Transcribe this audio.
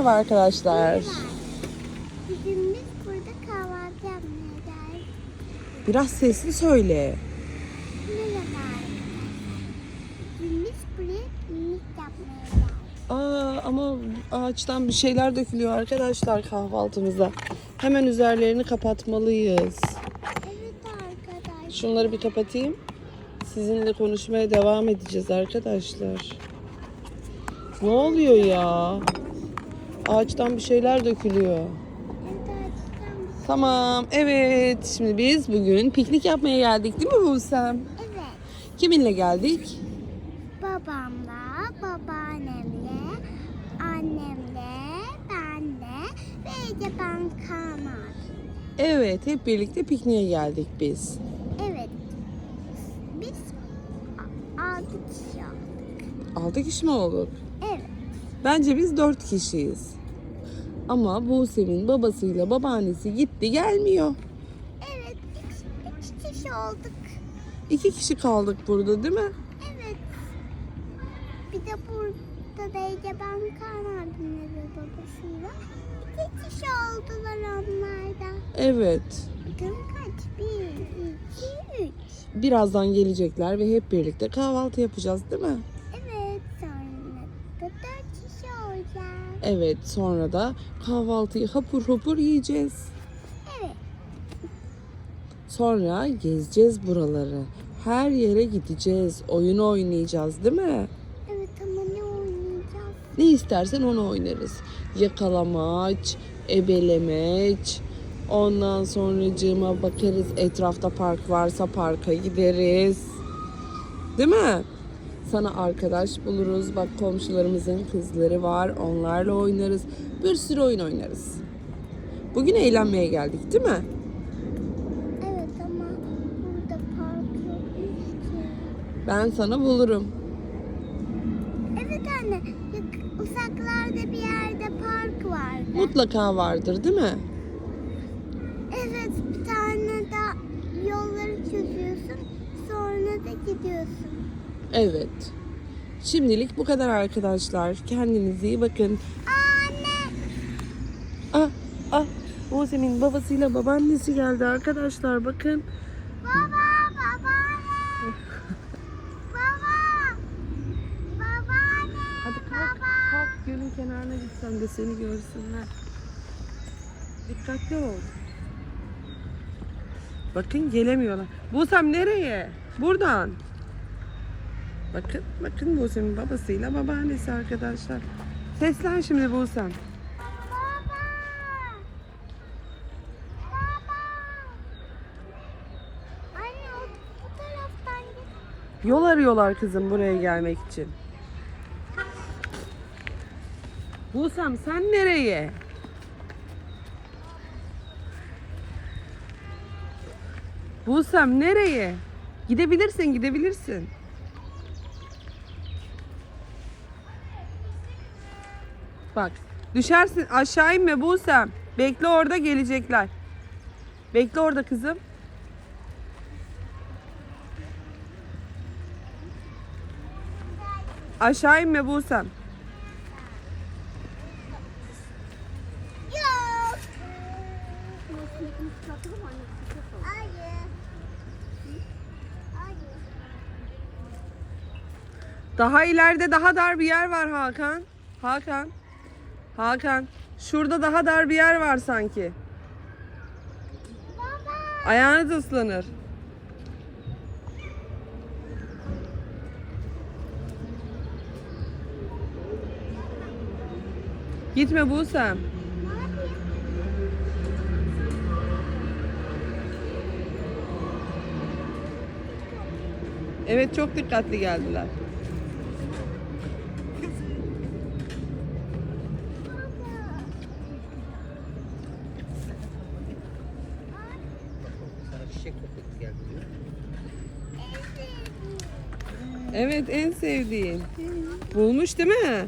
Merhaba arkadaşlar. Bugün biz burada kahvaltı yapmaya geldik. Biraz sesli söyle. Merhaba. Bugün biz buraya piknik yapmaya geldik. Aa, ama ağaçtan bir şeyler dökülüyor arkadaşlar kahvaltımıza. Hemen üzerlerini kapatmalıyız. Evet arkadaşlar. Şunları bir kapatayım. Sizinle konuşmaya devam edeceğiz arkadaşlar. Ne oluyor ya? Ağaçtan bir şeyler dökülüyor. Tamam, evet. Şimdi biz bugün piknik yapmaya geldik değil mi Busem? Evet. Kiminle geldik? Babamla, babaannemle, annemle, benle ve de ben Kanar. Evet, hep birlikte pikniğe geldik biz. Evet. Biz altı kişi olduk. 6 kişi mi olduk? Evet. Bence biz 4 kişiyiz. Ama Buse'nin babasıyla babaannesi gitti gelmiyor. Evet. Üç, üç kişi olduk. 2 kişi kaldık burada değil mi? Evet. Bir de burada da Ege ben Kaan abimle ve babasıyla. İki kişi oldular onlar da. Evet. Bakın kaç? Bir, iki, üç. Birazdan gelecekler ve hep birlikte kahvaltı yapacağız değil mi? Evet sonra da dört kişi olacak. Evet, sonra da kahvaltıyı hapur hapur yiyeceğiz. Evet. Sonra gezeceğiz buraları. Her yere gideceğiz. Oyun oynayacağız değil mi? Evet ama ne oynayacağız? Ne istersen onu oynarız. Yakalamaç, ebelemeç. Ondan sonracığıma bakarız etrafta park varsa parka gideriz. Değil mi? Sana arkadaş buluruz. Bak komşularımızın kızları var. Onlarla oynarız. Bir sürü oyun oynarız. Bugün eğlenmeye geldik değil mi? Evet ama burada park yokmuş ki. Ben sana bulurum. Evet anne. Uzaklarda bir yerde park vardı. Mutlaka vardır değil mi? Evet bir tane de yolları çözüyorsun sonra da gidiyorsun. Evet. Şimdilik bu kadar arkadaşlar. Kendinize iyi bakın. Anne Ah ah Buse'min babasıyla babaannesi geldi arkadaşlar bakın. baba babaanne baba babaanne Hadi kalk kalk gölün kenarına gitsen de seni görsünler. Dikkatli ol. Bakın gelemiyorlar. Busem nereye? Buradan. Bakın bakın Buse'min babasıyla babaannesi arkadaşlar. Seslen şimdi Busem. Yol arıyorlar kızım buraya gelmek için. Busem sen nereye? Busem nereye? Gidebilirsin gidebilirsin. Bak düşersin aşağı inme Busem. Bekle orada gelecekler. Bekle orada kızım. Aşağı inme Busem. Yok. Hayır. Hayır. Daha ileride daha dar bir yer var Hakan. Hakan. Hakan. Şurada daha dar bir yer var sanki. Baba. Ayağınız ıslanır. Gitme Busem. Evet çok dikkatli geldiler. Evet en sevdiğin. Bulmuş değil mi?